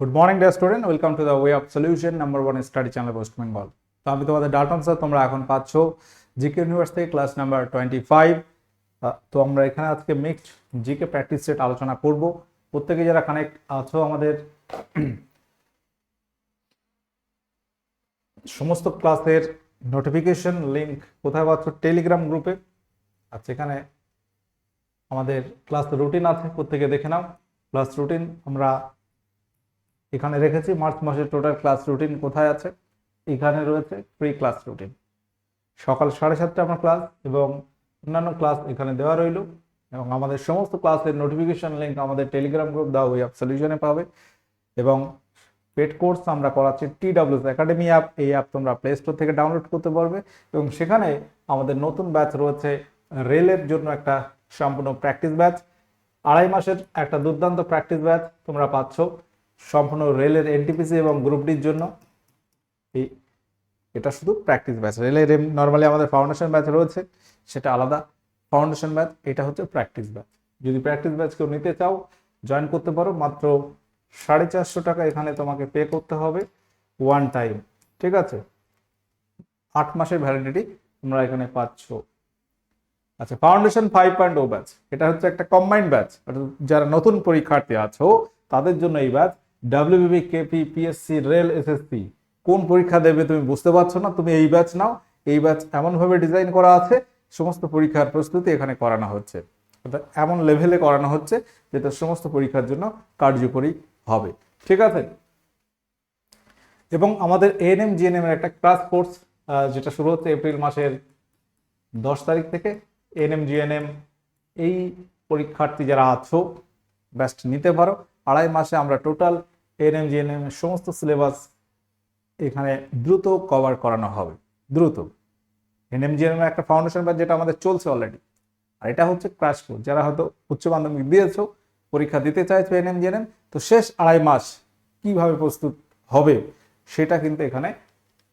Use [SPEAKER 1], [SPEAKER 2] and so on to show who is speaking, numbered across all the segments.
[SPEAKER 1] Good morning dear student welcome to the way of solution number one study channel West Bengal তো আমি তোমাদের Dalton sir তোমরা এখন পাচ্ছ জিকে ইউনিভার্স থেকে ক্লাস নাম্বার টোয়েন্টি ফাইভ তো আমরা এখানে আজকে মিক্সড জিকে প্র্যাকটিস সেট আলোচনা করব। প্রত্যেকে যারা কানেক্ট আছো আমাদের সমস্ত ক্লাসের নোটিফিকেশন লিংক কোথায় পাচ্ছ? টেলিগ্রাম গ্রুপে আর এখানে আমাদের ক্লাস রুটিন আছে, প্রত্যেকে দেখে নাও। ক্লাস রুটিন আমরা এখানে রেখেছি মার্চ মাসের টোটাল ক্লাস রুটিন কোথায় আছে? এখানে রয়েছে প্রি ক্লাস রুটিন সকাল সাড়ে সাতটা আমার ক্লাস এবং অন্যান্য ক্লাস এখানে দেওয়া রইল এবং আমাদের সমস্ত ক্লাসের নোটিফিকেশন লিঙ্ক আমাদের টেলিগ্রাম গ্রুপ দেওয়া ওই অফ সলিউশনে পাবে এবং পেড কোর্স আমরা করাচ্ছি T W S academy app এই অ্যাপ তোমরা প্লে স্টোর থেকে ডাউনলোড করতে পারবে এবং সেখানে আমাদের নতুন ব্যাচ রয়েছে রেলের জন্য একটা সম্পূর্ণ প্র্যাকটিস ব্যাচ আড়াই মাসের একটা দুর্দান্ত প্র্যাকটিস ব্যাচ তোমরা পাচ্ছ। সম্পূর্ণ রেলের এনটিপিসি এবং গ্রুপ ডির জন্য। এই, এটা শুধু প্র্যাকটিস ব্যাচ রেলের নর্মালি আমাদের ফাউন্ডেশন ব্যাচ রয়েছে, সেটা আলাদা। ফাউন্ডেশন ব্যাচ এটা হচ্ছে প্র্যাকটিস ব্যাচ যদি প্র্যাকটিস ব্যাচ কেউ নিতে চাও জয়েন করতে পারো, মাত্র সাড়ে চারশো টাকা এখানে তোমাকে পে করতে হবে ওয়ান টাইম ঠিক আছে? আট মাসের ভ্যালিডিটি তোমরা এখানে পাচ্ছ। আচ্ছা foundation five point O batch এটা হচ্ছে একটা কম্বাইন্ড ব্যাচ যারা নতুন পরীক্ষার্থী আছো, তাদের জন্য এই batch WBB KP PSC rail SSC কোন পরীক্ষা দেবে তুমি বুঝতে পারছ না? তুমি এই ব্যাচ নাও। এই ব্যাচ এমনভাবে ডিজাইন করা আছে, সমস্ত পরীক্ষার প্রস্তুতি এখানে করানো হচ্ছে। অর্থাৎ এমন লেভেলে করানো হচ্ছে যেটা সমস্ত পরীক্ষার জন্য কার্যকরী হবে। ঠিক আছে? এবং আমাদের এএনএম জিএনএম এর একটা ক্লাস কোর্স যেটা শুরু হচ্ছে এপ্রিল মাসের দশ তারিখ থেকে। এনএম জিএনএম এই পরীক্ষার্থী যারা আছো ব্যাস্ট নিতে পারো। আড়াই মাসে আমরা টোটাল এনএম জিএনএম এর সমস্ত সিলেবাস এখানে দ্রুত কভার করানো হবে। দ্রুত। এনএম জিএনএম একটা ফাউন্ডেশন ব্যাচ যেটা আমাদের চলছে অলরেডি আর এটা হচ্ছে ক্রাশ কোর্স যারা হয়তো উচ্চ মাধ্যমিক দিয়েছ, পরীক্ষা দিতে চাইছো এনএম জিএনএম তো শেষ আড়াই মাস কীভাবে প্রস্তুত হবে, সেটা কিন্তু এখানে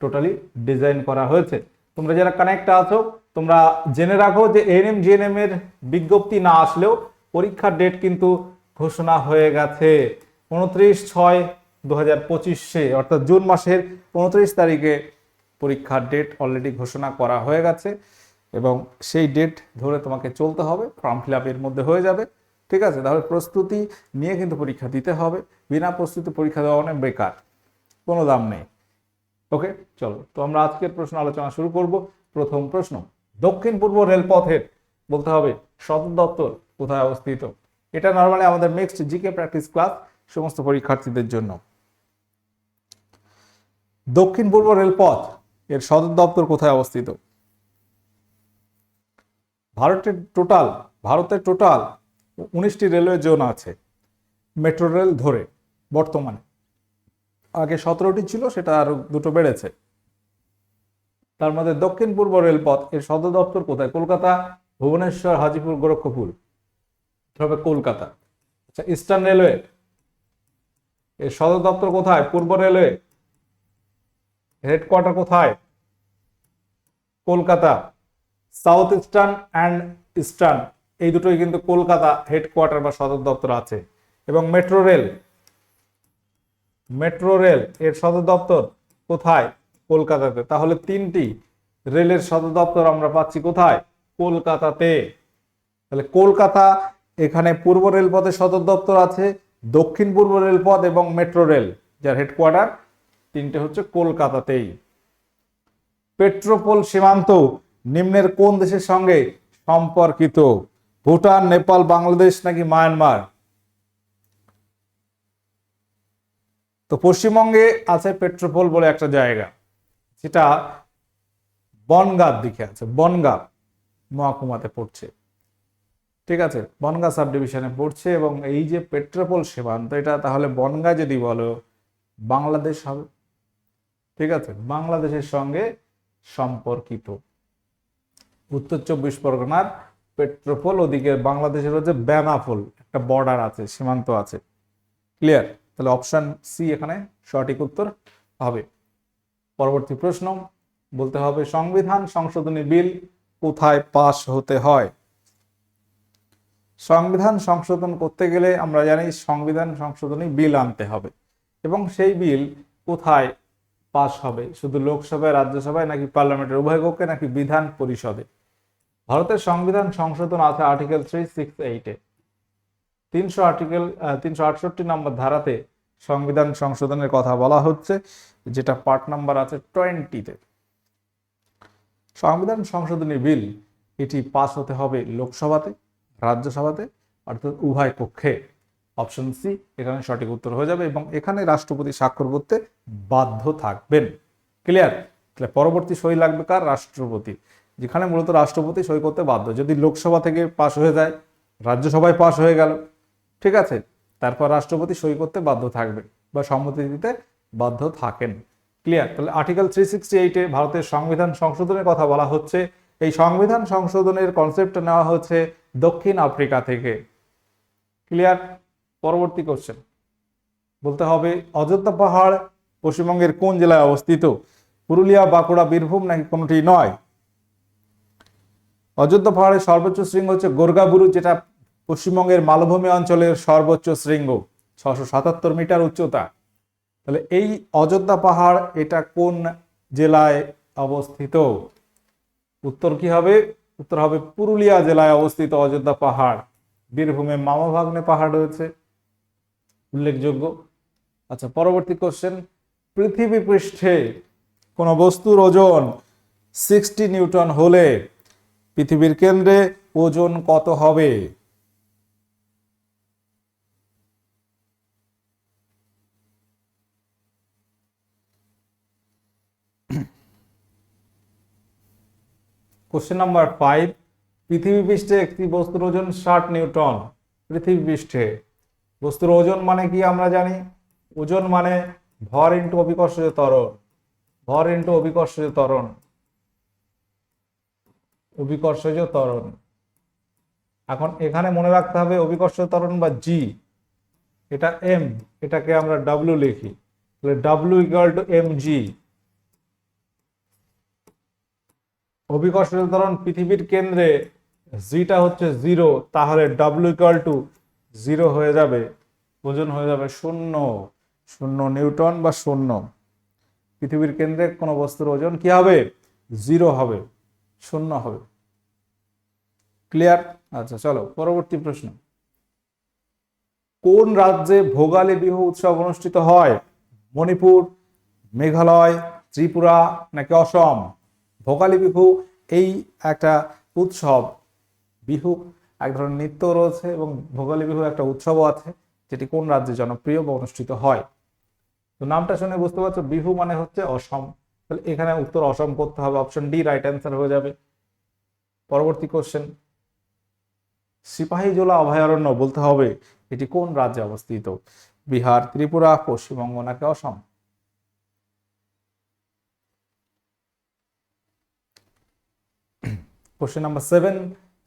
[SPEAKER 1] টোটালি ডিজাইন করা হয়েছে। তোমরা যারা কানেক্ট আছো, তোমরা জেনে রাখো যে এনএম জিএনএম এর বিজ্ঞপ্তি না আসলেও পরীক্ষার ডেট কিন্তু ঘোষণা হয়ে গেছে। উনত্রিশ ছয় দু হাজার পঁচিশে, অর্থাৎ জুন মাসের উনত্রিশ তারিখে পরীক্ষার ডেট অলরেডি ঘোষণা করা হয়ে গেছে এবং সেই ডেট ধরে তোমাকে চলতে হবে ফর্ম ফিল আপের মধ্যে হয়ে যাবে, ঠিক আছে? তাহলে প্রস্তুতি নিয়ে কিন্তু পরীক্ষা দিতে হবে, বিনা প্রস্তুতি পরীক্ষা দেওয়া অনেক বেকার, কোনো দাম নেই ওকে চলো, তো আমরা আজকের প্রশ্ন আলোচনা শুরু করব। প্রথম প্রশ্ন, দক্ষিণ পূর্ব রেলপথের বলতে হবে সদর দপ্তর কোথায় অবস্থিত? এটা নর্মালি আমাদের নেক্সট জিকে প্র্যাকটিস ক্লাস সমস্ত পরীক্ষার্থীদের জন্য। দক্ষিণ পূর্ব রেলপথ, এর সদর দপ্তর কোথায় অবস্থিত? ভারতের টোটাল ভারতের টোটাল উনিশটি রেলওয়ে জোন আছে মেট্রো রেল ধরে, বর্তমানে। আগে সতেরোটি ছিল, সেটা আরও দুটো বেড়েছে। তার মধ্যে দক্ষিণ পূর্ব রেলপথ, এর সদর দপ্তর কোথায়? কলকাতা, ভুবনেশ্বর, হাজিপুর, গোরক্ষপুর। কলকাতা। আচ্ছা ইস্টার্ন রেলওয়ে এর সদর দপ্তর কোথায়? পূর্ব রেলওয়ে? হেডকোয়ার্টার কোথায়? Kolkata. South eastern and eastern, এই দুটোই কিন্তু কলকাতা হেডকোয়ার্টার বা সদর দপ্তর আছে। এবং মেট্রো রেল? মেট্রো রেল, এর সদর দপ্তর কোথায়? কলকাতাতে। তাহলে তিনটি রেলের সদর দপ্তর আমরা পাচ্ছি কোথায়? কলকাতাতে। তাহলে কলকাতা, এখানে পূর্ব রেলপথের সদর দপ্তর আছে দক্ষিণ পূর্ব রেলপথ এবং মেট্রো রেল, যার হেডকোয়ার্টার তিনটে হচ্ছে কলকাতাতেই। পেট্রোপোল সীমান্ত নিম্নের কোন দেশের সঙ্গে সম্পর্কিত? ভুটান, নেপাল, বাংলাদেশ নাকি মায়ানমার? তো পশ্চিমবঙ্গে আছে পেট্রোপোল বলে একটা জায়গা, যেটা বনগাঁর দিকে আছে, বনগাঁ মহকুমাতে পড়ছে। ঠিক আছে? বনগাঁ সাব ডিভিশনে পড়ছে এবং এই যে পেট্রোপোল সীমান্ত, এটা তাহলে বনগাঁ যদি বলো, বাংলাদেশ হবে। ঠিক আছে? বাংলাদেশের সঙ্গে সম্পর্কিত। উত্তর চব্বিশ পরগনার পেট্রোপোল, ওদিকে বাংলাদেশের হচ্ছে বেনাপোল, একটা বর্ডার আছে, সীমান্ত আছে। ক্লিয়ার তাহলে অপশান সি এখানে সঠিক উত্তর হবে। পরবর্তী প্রশ্ন, বলতে হবে সংবিধান সংশোধনী বিল কোথায় পাশ হতে হয়? সংবিধান সংশোধন করতে গেলে আমরা জানি সংবিধান সংশোধনী বিল আনতে হবে। এবং সেই বিল কোথায় পাশ হবে? শুধু লোকসভায়, রাজ্যসভায় নাকি পার্লামেন্টের উভয় কক্ষে নাকি বিধান পরিষদে? ভারতের সংবিধান সংশোধন আছে আর্টিকেল থ্রি সিক্স এইটে তিনশো আর্টিকেল তিনশো আটষট্টি নম্বর ধারাতে সংবিধান সংশোধনের কথা বলা হচ্ছে, যেটা পার্ট নাম্বার আছে টোয়েন্টিতে সংবিধান সংশোধনী বিল এটি পাস হতে হবে লোকসভাতে। রাজ্যসভাতে, অর্থাৎ উভয় কক্ষে অপশন সি এখানে সঠিক উত্তর হয়ে যাবে এবং এখানে রাষ্ট্রপতি স্বাক্ষর করতে বাধ্য থাকবেন। ক্লিয়ার তাহলে পরবর্তী সই লাগবে কার? রাষ্ট্রপতি। যেখানে মূলত রাষ্ট্রপতি সই করতে বাধ্য। যদি লোকসভা থেকে পাশ হয়ে যায়, রাজ্যসভায় পাশ হয়ে গেল, ঠিক আছে? তারপর রাষ্ট্রপতি সই করতে বাধ্য থাকবে বা সম্মতি দিতে বাধ্য থাকেন। ক্লিয়ার তাহলে আর্টিকেল থ্রি সিক্সটি এইটে ভারতের সংবিধান সংশোধনের কথা বলা হচ্ছে। এই সংবিধান সংশোধনের কনসেপ্ট নেওয়া হচ্ছে দক্ষিণ আফ্রিকা থেকে। ক্লিয়ার পরবর্তী কোশ্চেন বলতে হবে, অযোধ্যা পাহাড় পশ্চিমবঙ্গের কোন জেলায় অবস্থিত? পুরুলিয়া, বাঁকুড়া, বীরভূম নাকি কোনোটি নয়? অযোধ্যা পাহাড়ের সর্বোচ্চ শৃঙ্গ হচ্ছে গোর্গাবুরু, যেটা পশ্চিমবঙ্গের মালভূমি অঞ্চলের সর্বোচ্চ শৃঙ্গ ছশো সাতাত্তর মিটার উচ্চতা। তাহলে এই অযোধ্যা পাহাড়, এটা কোন জেলায় অবস্থিত? উত্তর কি হবে? উত্তর হবে পুরুলিয়া জেলায় অবস্থিত অযোধ্যা পাহাড়। বীরভূমে মামা ভাগ্নে পাহাড় রয়েছে, উল্লেখযোগ্য। আচ্ছা পরবর্তী কোশ্চেন পৃথিবী পৃষ্ঠে কোন বস্তুর ওজন সিক্সটি নিউটন হলে পৃথিবীর কেন্দ্রে ওজন কত হবে? কোশ্চেন নাম্বার ফাইভ পৃথিবী পৃষ্ঠে একটি বস্তুর ওজন ষাট নিউটন। পৃথিবী পৃষ্ঠে। বস্তুর ওজন মানে কি আমরা জানি? ওজন মানে ভর ইন্টু অভিকর্ষজ ত্বরণ। ভর ইন্টু অভিকর্ষজ ত্বরণ। অভিকর্ষজ ত্বরণ। এখন এখানে মনে রাখতে হবে অভিকর্ষজ ত্বরণ বা জি এটা এম এটাকে আমরা ডাব্লিউ লিখি। তাহলে W equal to M G অভিকর্ষজ ত্বরণ পৃথিবীর কেন্দ্রে জিটা হচ্ছে জিরো তাহলে ডাব্লিউ ইকুয়াল টু জিরো হয়ে যাবে, ওজন হয়ে যাবে শূন্য শূন্য নিউটন বা শূন্য। পৃথিবীর কেন্দ্রে কোনো বস্তুর ওজন কি হবে? জিরো হবে, শূন্য হবে। ক্লিয়ার আচ্ছা চলো, পরবর্তী প্রশ্ন। কোন রাজ্যে ভোগালী বিহু উৎসব অনুষ্ঠিত হয়? মণিপুর, মেঘালয়, ত্রিপুরা নাকি অসম? ভোগালী বিহু এই একটা উৎসব। বিহু এক ধরনের নৃত্য রয়েছে এবং ভোগালী বিহু একটা উৎসবও আছে, যেটি কোন রাজ্যে জনপ্রিয় বা অনুষ্ঠিত হয়? তো নামটা শুনে বুঝতে পারছ, বিহু মানে হচ্ছে অসম। তাহলে এখানে উত্তর অসম করতে হবে অপশন ডি রাইট অ্যান্সার হয়ে যাবে। পরবর্তী কোশ্চেন সিপাহীজোলা অভয়ারণ্য বলতে হবে, এটি কোন রাজ্যে অবস্থিত? বিহার, ত্রিপুরা, পশ্চিমবঙ্গ নাকি Assam? Question number seven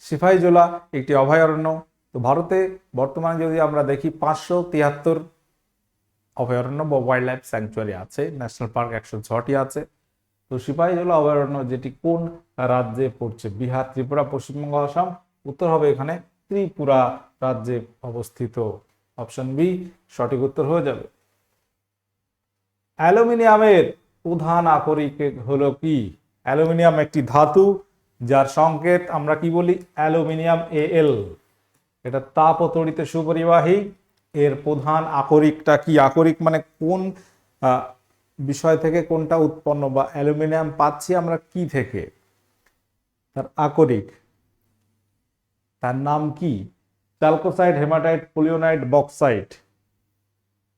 [SPEAKER 1] Sepahijala একটি অভয়ারণ্য। তো ভারতে বর্তমানে যদি আমরা দেখি, পাঁচশো তিয়াত্তর অভয়ারণ্য বা ওয়াইল্ড লাইফ স্যাংচুয়ারি আছে ন্যাশনাল পার্ক একশো ছটি আছে। তো সিপাহীজোলা অভয়ারণ্য যেটি কোন রাজ্যে পড়ছে? বিহার, ত্রিপুরা, পশ্চিমবঙ্গ আসাম উত্তর হবে এখানে ত্রিপুরা রাজ্যে অবস্থিত। অপশন বি সঠিক উত্তর হয়ে যাবে। অ্যালুমিনিয়ামের প্রধান আকরিক হলো কি? অ্যালুমিনিয়াম একটি ধাতু যার সংকেত আমরা কি বলি? অ্যালুমিনিয়াম এল এটা তাপ তড়িতে সুপরিবাহী। এর প্রধান আকরিকটা কি? আকরিক মানে কোন বিষয় থেকে কোনটা উৎপন্ন বা অ্যালুমিনিয়াম পাচ্ছি আমরা কি থেকে? তার আকরিক। তার নাম কি? Chalcocite hematite, পোলিওনাইট, bauxite.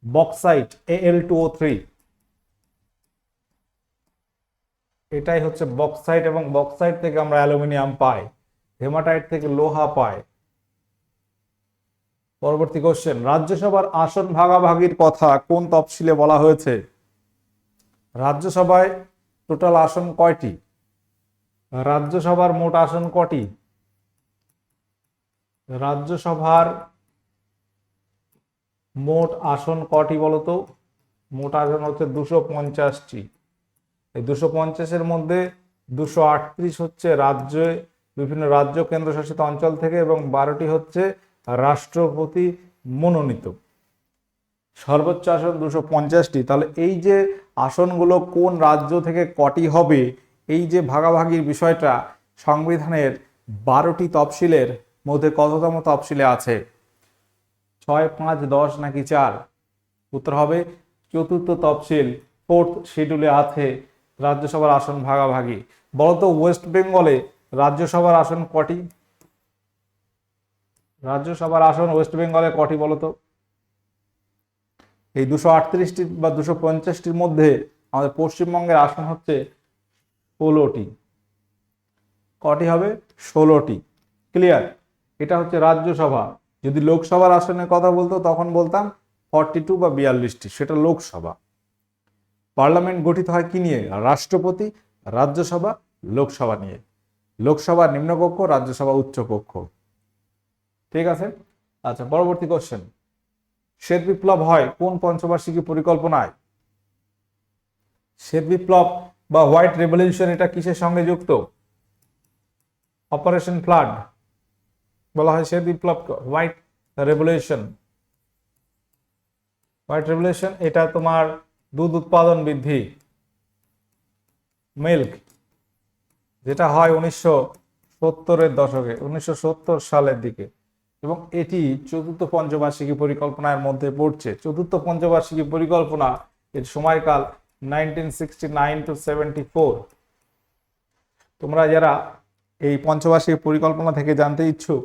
[SPEAKER 1] Bauxite A L two O three এটাই হচ্ছে বক্সাইট এবং বক্সাইট থেকে আমরা অ্যালুমিনিয়াম পাই। হেমাটাইট থেকে লোহা পাই। পরবর্তী কোশ্চেন রাজ্যসভার আসন ভাগাভাগির কথা কোন তফসিলে বলা হয়েছে? রাজ্যসভায় টোটাল আসন কয়টি? রাজ্যসভার মোট আসন কটি? রাজ্যসভার মোট আসন কটি বলতো? মোট আসন হচ্ছে দুশো পঞ্চাশটি। এই দুশো পঞ্চাশের মধ্যে দুশো আটত্রিশ হচ্ছে রাজ্যে, বিভিন্ন রাজ্য কেন্দ্রশাসিত অঞ্চল থেকে এবং বারোটি হচ্ছে রাষ্ট্রপতি মনোনীত। সর্বোচ্চ আসন দুশো পঞ্চাশটি। তাহলে এই যে আসনগুলো কোন রাজ্য থেকে কটি হবে, এই যে ভাগাভাগির বিষয়টা সংবিধানের বারোটি তফসিলের মধ্যে কততম তফসিলে আছে? ছয়, পাঁচ, দশ নাকি চার? উত্তর হবে, চতুর্থ তফসিল, ফোর্থ শিডিউলে আছে রাজ্যসভার আসন ভাগাভাগি। বলতো ওয়েস্ট বেঙ্গলে রাজ্যসভার আসন কটি? রাজ্যসভার আসন ওয়েস্ট বেঙ্গলে কটি বলতো? এই দুশো আটত্রিশটি বা দুশো পঞ্চাশটির মধ্যে আমাদের পশ্চিমবঙ্গের আসন হচ্ছে ষোলোটি। কটি হবে? ষোলোটি। ক্লিয়ার? এটা হচ্ছে রাজ্যসভা। যদি লোকসভার আসনের কথা বলতো, তখন বলতাম ফর্টি টু বা বিয়াল্লিশটি। সেটা লোকসভা। পার্লামেন্ট গঠিত হয় কি নিয়ে? রাষ্ট্রপতি, রাজ্যসভা, লোকসভা নিয়ে। লোকসভা নিম্নকক্ষ, রাজ্যসভা উচ্চকক্ষ। ঠিক আছে? আচ্ছা পরবর্তী কোশ্চেন শ্বেত বিপ্লব হয় কোন পঞ্চবার্ষিকী পরিকল্পনায়? শ্বেত বিপ্লব বা হোয়াইট রেভলিউশন এটা কিসের সঙ্গে যুক্ত? Operation flood. বলা হয় শ্বেত বিপ্লব হোয়াইট রেভলিউশন। হোয়াইট রেভলিউশন এটা তোমার দুধ উৎপাদন বৃদ্ধি মিল্ক যেটা হয় উনিশশো সত্তরের দশকে, উনিশশো সত্তর সালের দিকে। এবং এটি চতুর্থ পঞ্চবার্ষিকী পরিকল্পনার মধ্যে পড়ছে। চতুর্থ পঞ্চবার্ষিকী পরিকল্পনা এর সময়কাল nineteen sixty nine to seventy four তোমরা যারা এই পঞ্চবার্ষিকী পরিকল্পনা থেকে জানতে ইচ্ছুক,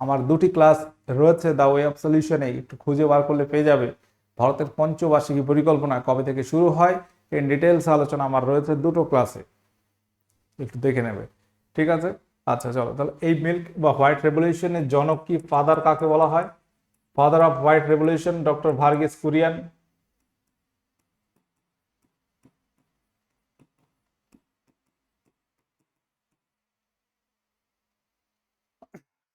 [SPEAKER 1] আমার দুটি ক্লাস রয়েছে দ্য ওয়ে অফ সলিউশনে একটু খুঁজে বার করলে পেয়ে যাবে। ভারতের পঞ্চবার্ষিকী পরিকল্পনা কবে থেকে শুরু হয় ইন ডিটেলস আলোচনা আমার রয়েছে দুটো ক্লাসে একটু দেখে নেবে। ঠিক আছে? আচ্ছা চলো। তাহলে এই মিল্ক বা হোয়াইট রেভলিউশনের জনক কি ফাদার কাকে বলা হয়? Father of white revolution doctor Verghese Kurien.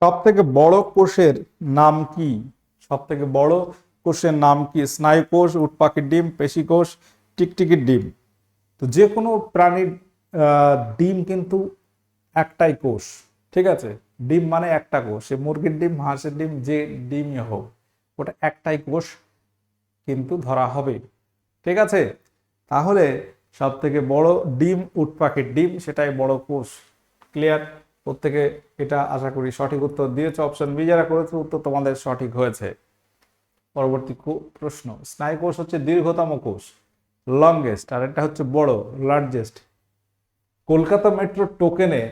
[SPEAKER 1] সব থেকে বড় কোষের নাম কি? সব থেকে বড় কোষের নাম কি স্নায়ু কোষ উটপাখির ডিম পেশিকোষ টিকটিকির ডিম? তো যে কোনো প্রাণীর ডিম কিন্তু একটাই কোষ, ঠিক আছে? ডিম মানে একটা কোষ, সে মুরগির ডিম, হাঁসের ডিম, যে ডিমই হোক, ওটা একটাই কোষ কিন্তু ধরা হবে, ঠিক আছে? তাহলে সব থেকে বড় ডিম উট পাখির ডিম, সেটাই বড় কোষ ক্লিয়ার প্রত্যেকে এটা আশা করি সঠিক উত্তর দিয়েছে অপশন বি যারা করেছে, উত্তর তোমাদের সঠিক হয়েছে। পরবর্তী প্রশ্ন। স্নায়ু কোষ হচ্ছে দীর্ঘতম কোষ লংগেস্ট আর এটা হচ্ছে বড় লার্জেস্ট কলকাতা মেট্রো টোকেনে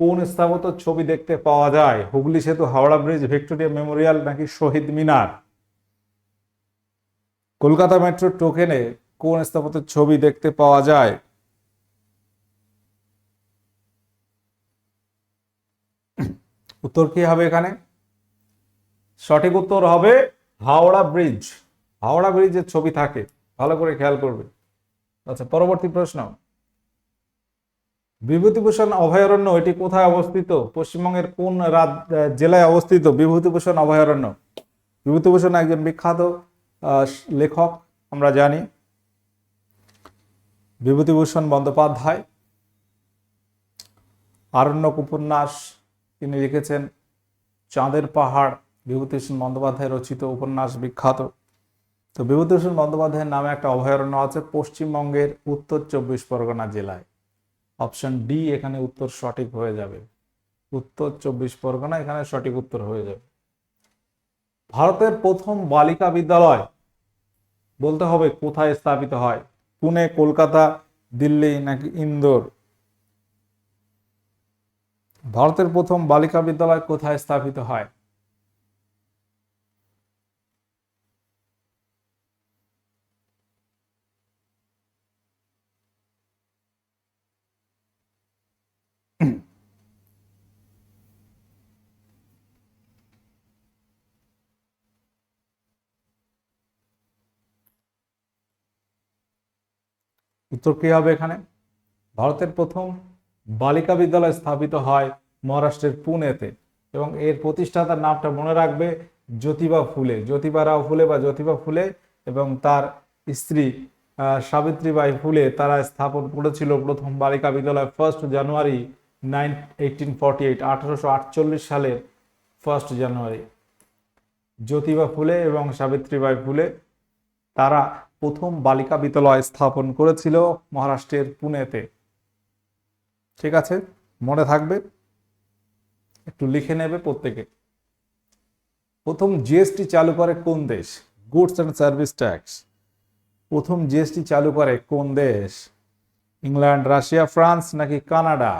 [SPEAKER 1] কোন স্থাপত্য ছবি দেখতে পাওয়া যায়? হুগলি সেতু, হাওড়া ব্রিজ, ভিক্টোরিয়া মেমোরিয়াল, নাকি শহীদ মিনার? কলকাতা মেট্রো টোকেনে কোন স্থাপত্যের ছবি দেখতে পাওয়া যায়? উত্তর কি হবে এখানে? সঠিক উত্তর হবে হাওড়া ব্রিজ। হাওড়া ব্রিজের ছবি থাকে। ভালো করে খেয়াল করবে। আচ্ছা পরবর্তী প্রশ্ন। বিভূতিভূষণ অভয়ারণ্য এটি কোথায় অবস্থিত? পশ্চিমবঙ্গের কোন জেলায় অবস্থিত বিভূতিভূষণ অভয়ারণ্য? বিভূতিভূষণ একজন বিখ্যাত লেখক, আমরা জানি। বিভূতিভূষণ বন্দ্যোপাধ্যায়। আরণ্যক উপন্যাস তিনি লিখেছেন, চাঁদের পাহাড়। বিভূতিভূষণ বন্দ্যোপাধ্যায় রচিত উপন্যাস বিখ্যাত। তো বিভূতিভূষণ বন্দ্যোপাধ্যায়ের নামে একটা অভয়ারণ্য আছে পশ্চিমবঙ্গের উত্তর চব্বিশ পরগনা জেলায়। অপশন ডি এখানে উত্তর সঠিক হয়ে যাবে। উত্তর চব্বিশ পরগনা এখানে সঠিক উত্তর হয়ে যাবে। ভারতের প্রথম বালিকা বিদ্যালয় বলতে হবে কোথায় স্থাপিত হয়? পুনে, কলকাতা, দিল্লি নাকি ইন্দোর? ভারতের প্রথম বালিকা বিদ্যালয় কোথায় স্থাপিত হয়? উত্তর কি হবে এখানে? ভারতের প্রথম বালিকা বিদ্যালয় স্থাপিত হয় মহারাষ্ট্রের পুনেতে এবং এর প্রতিষ্ঠাতার নামটা মনে রাখবে জ্যোতিবা ফুলে। জ্যোতিবা রাও ফুলে বা জ্যোতিবা ফুলে এবং তার স্ত্রী সাবিত্রীবাই ফুলে তারা স্থাপন করেছিল প্রথম বালিকা বিদ্যালয় first January nine eighteen forty eight আঠারোশো আটচল্লিশ সালের ফার্স্ট জানুয়ারি। জ্যোতিবা ফুলে এবং সাবিত্রীবাই ফুলে তারা প্রথম বালিকা বিদ্যালয় স্থাপন করেছিল মহারাষ্ট্রের পুনেতে। ঠিক আছে? মনে থাকবে? একটু লিখে নেবে প্রত্যেকে। প্রথম জিএসটি চালু করে কোন দেশ? গুডস অ্যান্ড সার্ভিস ট্যাক্স প্রথম জিএসটি চালু করে কোন দেশ? ইংল্যান্ড, রাশিয়া, ফ্রান্স নাকি কানাডা?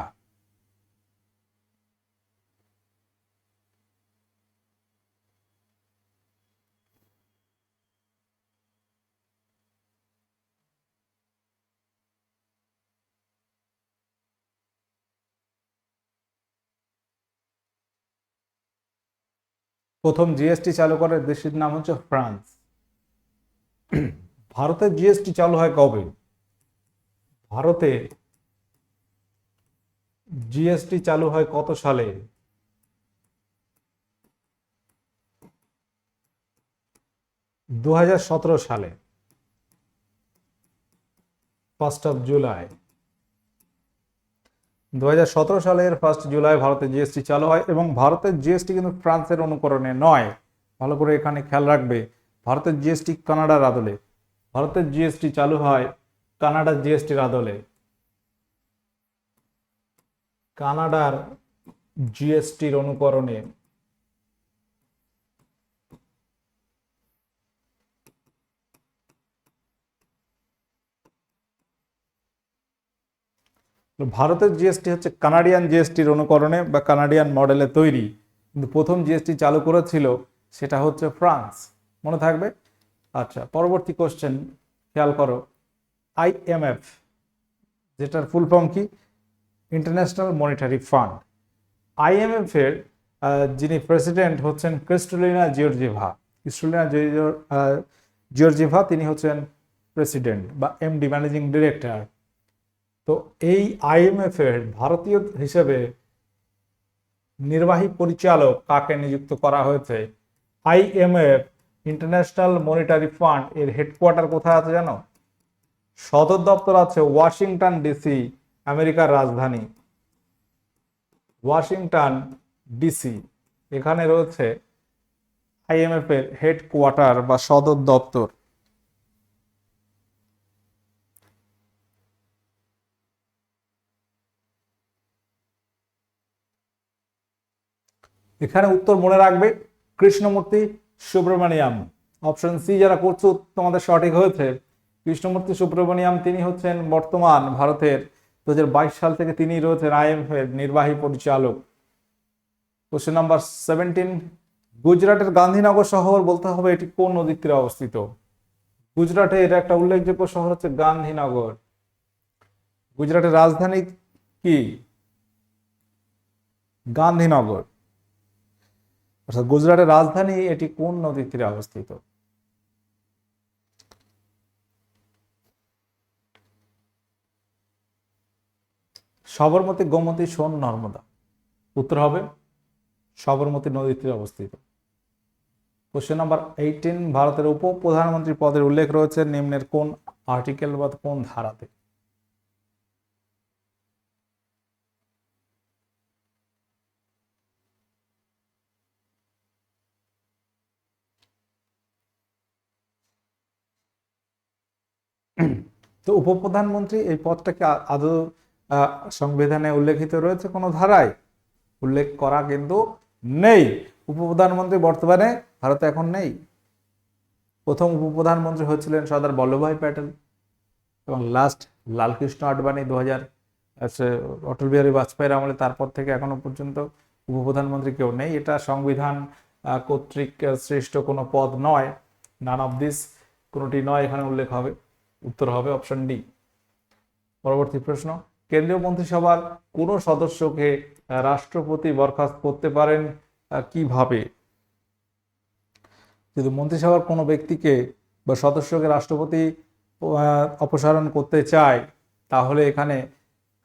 [SPEAKER 1] প্রথম জিএসটি চালু করে দেশের নাম হচ্ছে ফ্রান্স। ভারতে জিএসটি চালু হয় কবে? ভারতে জিএসটি চালু হয় কত সালে? দু হাজার সতেরো সালে ফার্স্ট অফ জুলাই। দু হাজার সতেরো সালের ফার্স্ট জুলাই ভারতে জিএসটি চালু হয় এবং ভারতের জিএসটি কিন্তু ফ্রান্সের অনুকরণে নয়। ভালো করে এখানে খেয়াল রাখবে। ভারতের জিএসটি কানাডার আদলে। ভারতের জিএসটি চালু হয় কানাডার জিএসটির আদলে। কানাডার জিএসটির অনুকরণে ভারতের জিএসটি হচ্ছে কানাডিয়ান জিএসটির অনুকরণে বা কানাডিয়ান মডেলে তৈরি। কিন্তু প্রথম জিএসটি চালু করেছিল সেটা হচ্ছে ফ্রান্স। মনে থাকবে? আচ্ছা পরবর্তী কোশ্চেন খেয়াল করো। আইএমএফ যেটার ফুল ফর্ম কি? ইন্টারন্যাশনাল মনিটারি ফান্ড আইএমএফ এর যিনি প্রেসিডেন্ট হচ্ছেন ক্রিস্টোলিনা জিওর্জিভা ক্রিস্টোলিনা জিওর্জিভা তিনি হচ্ছেন প্রেসিডেন্ট বা এমডি ম্যানেজিং ডিরেক্টর তো এই আইএমএফ এর ভারতীয় হিসেবে নির্বাহী পরিচালক কাকে নিযুক্ত করা হয়েছে? আইএমএফ ইন্টারন্যাশনাল মনিটারি ফান্ড এর হেডকোয়ার্টার কোথায় আছে জানো? সদর দপ্তর আছে ওয়াশিংটন ডিসি আমেরিকার রাজধানী। ওয়াশিংটন ডিসি এখানে রয়েছে আইএমএফ এর হেডকোয়ার্টার বা সদর দপ্তর। এখানে উত্তর মনে রাখবে কৃষ্ণমূর্তি সুব্রমণিয়াম। অপশন সি যারা করছ, তোমাদের সঠিক হয়েছে। কৃষ্ণমূর্তি সুব্রমণিয়াম, তিনি হচ্ছেন বর্তমান ভারতের দু হাজার বাইশ সাল থেকে তিনি রয়েছেন আইএমএফ এর নির্বাহী পরিচালক। কোশ্চেন নাম্বার সেভেন্টিন গুজরাটের গান্ধীনগর শহর বলতে হবে এটি কোন নদীর তীরে অবস্থিত? গুজরাটে এর একটা উল্লেখযোগ্য শহর হচ্ছে গান্ধীনগর। গুজরাটের রাজধানী কি? গান্ধীনগর। অর্থাৎ গুজরাটের রাজধানী এটি কোন নদীর তীরে অবস্থিত? সবরমতী, গোমতী, সোন, নর্মদা। উত্তর হবে, সবরমতী নদীর তীরে অবস্থিত। কোশ্চেন নাম্বার এইটিন ভারতের উপ প্রধানমন্ত্রী পদের উল্লেখ রয়েছে, নিম্নের কোন আর্টিকেল বা কোন ধারাতে? তো উপপ্রধানমন্ত্রী এই পদটাকে আদৌ সংবিধানে উল্লেখিত রয়েছে কোনো ধারায়? উল্লেখ করা কিন্তু নেই। উপপ্রধানমন্ত্রী বর্তমানে ভারতে এখন নেই। প্রথম উপপ্রধানমন্ত্রী হচ্ছিলেন সর্দার বল্লভভাই প্যাটেল এবং লাস্ট লালকৃষ্ণ আডবাণী দু হাজার অটল বিহারী বাজপেয়ীর আমলে তারপর থেকে এখনও পর্যন্ত উপপ্রধানমন্ত্রী কেউ নেই। এটা সংবিধান কর্তৃক সৃষ্ট কোনো পদ নয়। নান অফ দিস কোনোটি নয় এখানে উল্লেখ হবে। উত্তর হবে অপশন ডি পরবর্তী প্রশ্ন, কেন্দ্রীয় মন্ত্রিসভার কোন সদস্যকে রাষ্ট্রপতি বরখাস্ত করতে পারেন কীভাবে? যদি মন্ত্রিসভার কোনো ব্যক্তিকে বা সদস্যকে রাষ্ট্রপতি অপসারণ করতে চায়, তাহলে এখানে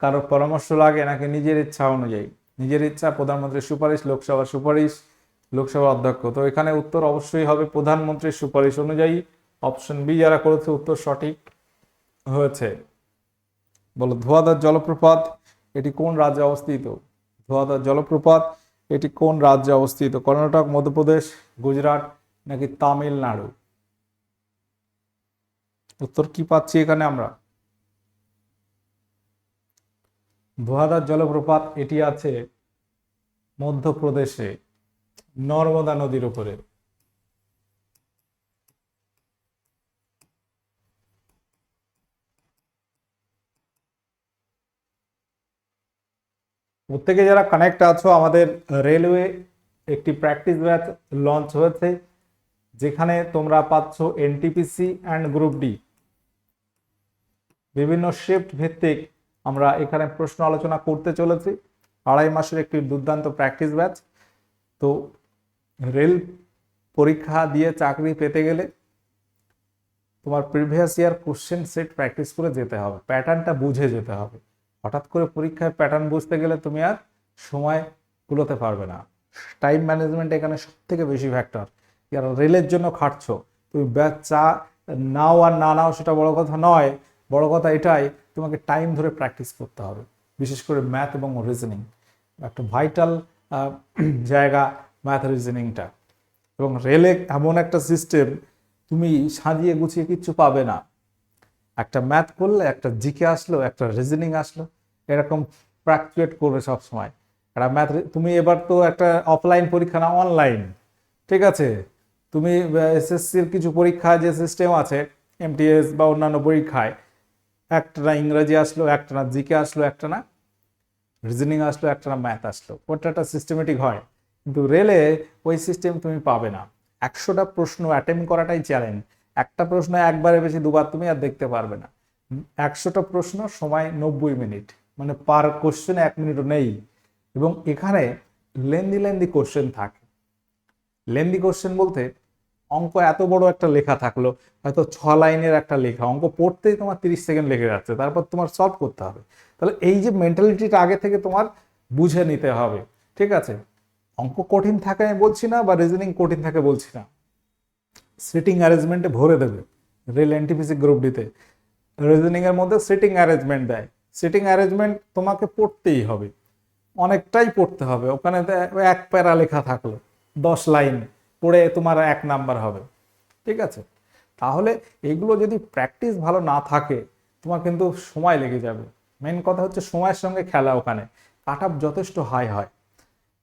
[SPEAKER 1] কারও পরামর্শ লাগে নাকি নিজের ইচ্ছা অনুযায়ী? নিজের ইচ্ছা, প্রধানমন্ত্রীর সুপারিশ, লোকসভার সুপারিশ, লোকসভার অধ্যক্ষ। তো এখানে উত্তর অবশ্যই হবে প্রধানমন্ত্রীর সুপারিশ অনুযায়ী। অপশন বি যারা করেছে উত্তর সঠিক হয়েছে। বলো ধোয়াধার জলপ্রপাত, এটি কোন রাজ্যে অবস্থিত? ধোয়াধার জলপ্রপাত, এটি কোন রাজ্যে অবস্থিত? কর্ণাটক, মধ্যপ্রদেশ, গুজরাট নাকি তামিলনাড়ু? উত্তর কি পাচ্ছি এখানে আমরা? ধোয়াদার জলপ্রপাত, এটি আছে মধ্যপ্রদেশে, নর্মদা নদীর উপরে। প্রত্যেকে যারা কানেক্ট আছো, আমাদের রেলওয়ে একটি প্র্যাকটিস ব্যাচ লঞ্চ হয়েছে, যেখানে তোমরা পাচ্ছ এনটিপিসি অ্যান্ড গ্রুপ ডি বিভিন্ন শিফট ভিত্তিক আমরা এখানে প্রশ্ন আলোচনা করতে চলেছি, আড়াই মাসের একটি দুর্দান্ত প্র্যাকটিস ব্যাচ তো রেল পরীক্ষা দিয়ে চাকরি পেতে গেলে তোমার previous year question set practice করে যেতে হবে প্যাটার্নটা বুঝে যেতে হবে। হঠাৎ করে পরীক্ষায় প্যাটার্ন বুঝতে গেলে তুমি আর সময় কুলোতে পারবে না। টাইম ম্যানেজমেন্ট এখানে সব থেকে বেশি ফ্যাক্টর কারণ রেলের জন্য খাটছো। তুমি চা নাও আর না নাও সেটা বড় কথা নয়। বড় কথা এটাই, তোমাকে টাইম ধরে প্র্যাকটিস করতে হবে। বিশেষ করে ম্যাথ এবং রিজনিং একটা ভাইটাল জায়গা ম্যাথ রিজনিংটা এবং রেলে এমন একটা সিস্টেম তুমি সাজিয়ে গুছিয়ে কিচ্ছু পাবে না। একটা ম্যাথ করলে, একটা জিকে আসলো, একটা রিজনিং আসলো, এরকম ফ্রাকচুয়েট করবে সব সময়। একটা ম্যাথ তুমি এবার তো একটা অফলাইন পরীক্ষা না অনলাইন ঠিক আছে? তুমি এসএসসির কিছু পরীক্ষা যে সিস্টেম আছে এমটিএস বা অন্যান্য পরীক্ষায়, একটা না ইংরেজি আসলো, একটা না জিকে আসলো, একটা না রিজনিং আসলো, একটা না ম্যাথ আসলো। ওটা একটা সিস্টেমেটিক হয়। কিন্তু রেলে ওই সিস্টেম তুমি পাবে না। একশোটা প্রশ্ন অ্যাটেম্প করাটাই চ্যালেঞ্জ একটা প্রশ্ন একবারে বেশি, দুবার তুমি আর দেখতে পারবে না। একশোটা প্রশ্ন, সময় নব্বই মিনিট। মানে পার কোশ্চেনে এক মিনিটও নেই। এবং এখানে লেন্দি লেন্দি কোশ্চেন থাকে। লেন্দি কোশ্চেন বলতে অঙ্ক এত বড় একটা লেখা থাকল, হয়তো ছ লাইনের একটা লেখা। অঙ্ক পড়তেই তোমার তিরিশ সেকেন্ড লেগে যাচ্ছে। তারপর তোমার সলভ করতে হবে। তাহলে এই যে মেন্টালিটিটা আগে থেকে তোমার বুঝে নিতে হবে। ঠিক আছে? অঙ্ক কঠিন থাকে আমি বলছি না বা রিজনিং কঠিন থাকে বলছি না। সিটিং অ্যারেঞ্জমেন্টে ভরে দেবে। রেল এনটিপিসি গ্রুপ ডিতে রিজনিং এর মধ্যে সিটিং অ্যারেঞ্জমেন্ট দেয়। সিটিং অ্যারেঞ্জমেন্ট তোমাকে পড়তেই হবে। অনেকটাই পড়তে হবে। ওখানে এক প্যারা লেখা থাকল। দশ লাইন পড়ে তোমার এক নাম্বার হবে। ঠিক আছে? তাহলে এগুলো যদি প্র্যাকটিস ভালো না থাকে, তোমার কিন্তু সময় লেগে যাবে। মেন কথা হচ্ছে সময়ের সঙ্গে খেলা ওখানে। কাট আপ যথেষ্ট হাই হয়।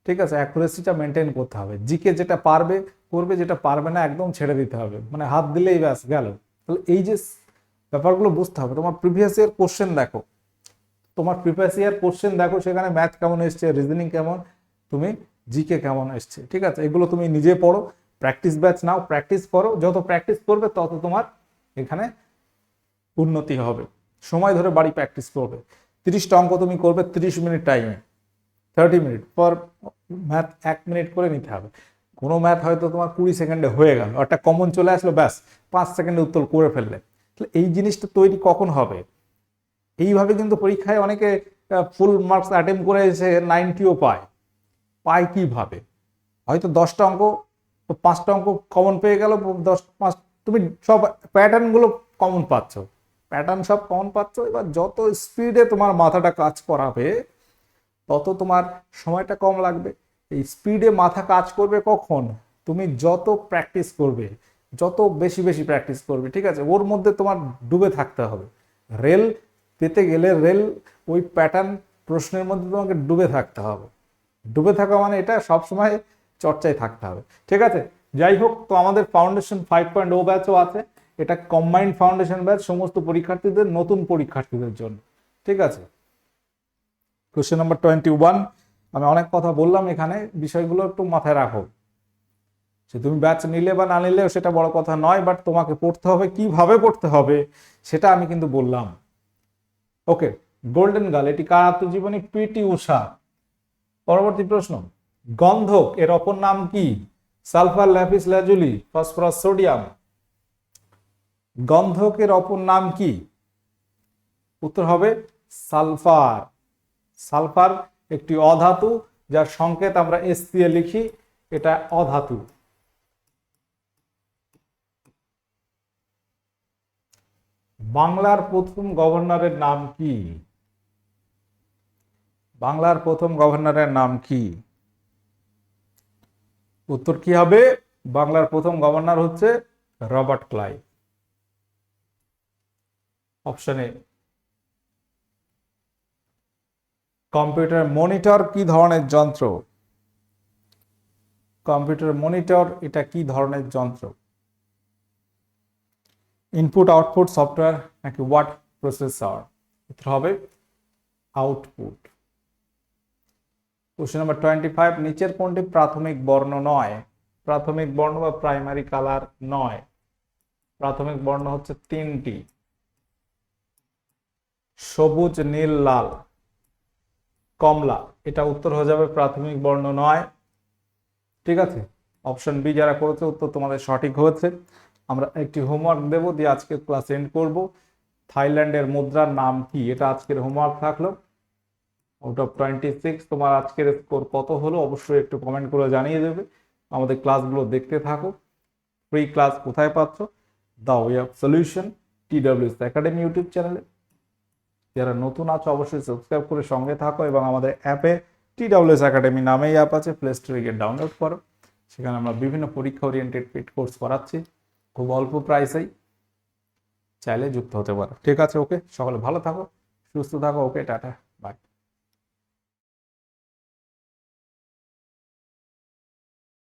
[SPEAKER 1] ঠিক আছে? অ্যাকুরেসিটা মেনটেন করতে হবে। জিকে যেটা পারবে করবে যেটা পারবে না, একদম ছেড়ে দিতে হবে। মানে হাত দিলেই ব্যাস গেল। তাহলে এই যে ব্যাপারগুলো বুঝতে হবে। তোমার প্রিভিয়াস ইয়ার কোশ্চেন দেখো। তোমার প্রিভিয়াস ইয়ার কোশ্চেন দেখো, সেখানে ম্যাথ কেমন এসছে রিজনিং কেমন, তুমি জিকে কেমন এসছে, ঠিক আছে? এগুলো তুমি নিজে পড়ো প্র্যাকটিস ব্যাচ নাও প্র্যাকটিস করো। যত প্র্যাকটিস করবে, তত তোমার এখানে উন্নতি হবে। সময় ধরে বাড়ি প্র্যাকটিস করবে। তিরিশটা অঙ্ক তুমি করবে তিরিশ মিনিট টাইমে থার্টি মিনিট পর ম্যাথ এক মিনিট করে নিতে হবে। কোনো ম্যাথ হয়তো তোমার কুড়ি সেকেন্ডে হয়ে গেল, একটা কমন চলে আসলো, ব্যাস, পাঁচ সেকেন্ডে উত্তর করে ফেললে। তাহলে এই জিনিসটা তৈরি কখন হবে? এইভাবে কিন্তু পরীক্ষায় অনেকে ফুল মার্কস অ্যাটেম্প করে এসে নাইনটিও পায়। পায় কীভাবে? হয়তো দশটা অঙ্ক পাঁচটা অঙ্ক কমন পেয়ে গেল, দশ, পাঁচ, তুমি সব প্যাটার্নগুলো কমন পাচ্ছ। প্যাটার্ন সব কমন পাচ্ছ, এবার যত স্পিডে তোমার মাথাটা কাজ করাবে, তত তোমার সময়টা কম লাগবে। এই স্পিডে মাথা কাজ করবে কখন? তুমি যত প্র্যাকটিস করবে, যত বেশি বেশি প্র্যাকটিস করবে, ঠিক আছে? ওর মধ্যে তোমার ডুবে থাকতে হবে। রেল পেতে গেলে রেল ওই প্যাটার্ন প্রশ্নের মধ্যে তোমাকে ডুবে থাকতে হবে। ডুবে থাকা মানে এটা সবসময় চর্চায় থাকতে হবে। ঠিক আছে? যাই হোক, তো আমাদের ফাউন্ডেশন ফাইভ পয়েন্ট ও ব্যাচও আছে। এটা কম্বাইন্ড ফাউন্ডেশন ব্যাচ সমস্ত পরীক্ষার্থীদের, নতুন পরীক্ষার্থীদের জন্য। ঠিক আছে? কোশ্চেন নাম্বার টোয়েন্টি ওয়ান আমি অনেক কথা বললাম এখানে, বিষয়গুলো একটু মাথায় রাখো। সে তুমি ব্যাচ নিলে বা না নিলেও সেটা বড় কথা নয় বাট তোমাকে পড়তে হবে, কীভাবে পড়তে হবে, সেটা আমি কিন্তু বললাম। ওকে গোল্ডেন গার্ল এটি কার আত্মজীবনী? পিটি উষা পরবর্তী প্রশ্ন, গন্ধক, এর অপর নাম কি? Sulphur lapis lazuli phosphorus sodium গন্ধকের অপর নাম কি? উত্তর হবে সালফার সালফার একটি অধাতু, যার সংকেত আমরা এস দিয়ে লিখি, এটা অধাতু। বাংলার প্রথম গভর্নরের নাম কি? বাংলার প্রথম গভর্নরের নাম কি? উত্তর কি হবে? বাংলার প্রথম গভর্নর হচ্ছে Robert Clive. Option A computer monitor কি ধরনের যন্ত্র? কম্পিউটার মনিটর এটা কি ধরনের যন্ত্র? ইনপুট আউটপুট সফটওয়্যার নাকি ওয়ার্ড প্রসেসর? উত্তর হবে output. Question number twenty five নিচের কোনটি প্রাথমিক বর্ণ নয়? প্রাথমিক বর্ণ বা প্রাইমারি কালার নয়। প্রাথমিক বর্ণ হচ্ছে তিনটি। সবুজ, নীল, লাল। কমলা, এটা উত্তর হয়ে যাবে প্রাথমিক বর্ণ নয়। ঠিক আছে? অপশন বি যারা করেছে, উত্তর তোমাদের সঠিক হয়েছে। আমরা একটি হোমওয়ার্ক দেব, দিয়ে আজকে ক্লাস এন্ড করব। থাইল্যান্ডের মুদ্রার নাম কি? এটা আজকের হোমওয়ার্ক থাকল। আউট অফ টোয়েন্টি সিক্স তোমার আজকের স্কোর কত হলো? অবশ্যই একটু কমেন্ট করে জানিয়ে দেবে। আমাদের ক্লাসগুলো দেখতে থাকো। ফ্রি ক্লাস কোথায় পাচ্ছ? The way of solution TWS academy YouTube চ্যানেলে যারা নতুন আছো অবশ্যই সাবস্ক্রাইব করে সঙ্গে থাকো এবং আমাদের অ্যাপে টি ডাব্লিউএস একাডেমি নামেই অ্যাপ আছে প্লে স্টোরে গিয়ে ডাউনলোড করো। সেখানে আমরা বিভিন্ন পরীক্ষা ওরিয়েন্টেড পেড কোর্স করাচ্ছি, খুব অল্প প্রাইসেই চাইলে যুক্ত হতে পারো। ঠিক আছে ওকে সকলে ভালো থাকো, সুস্থ থাকো ওকে টাটা।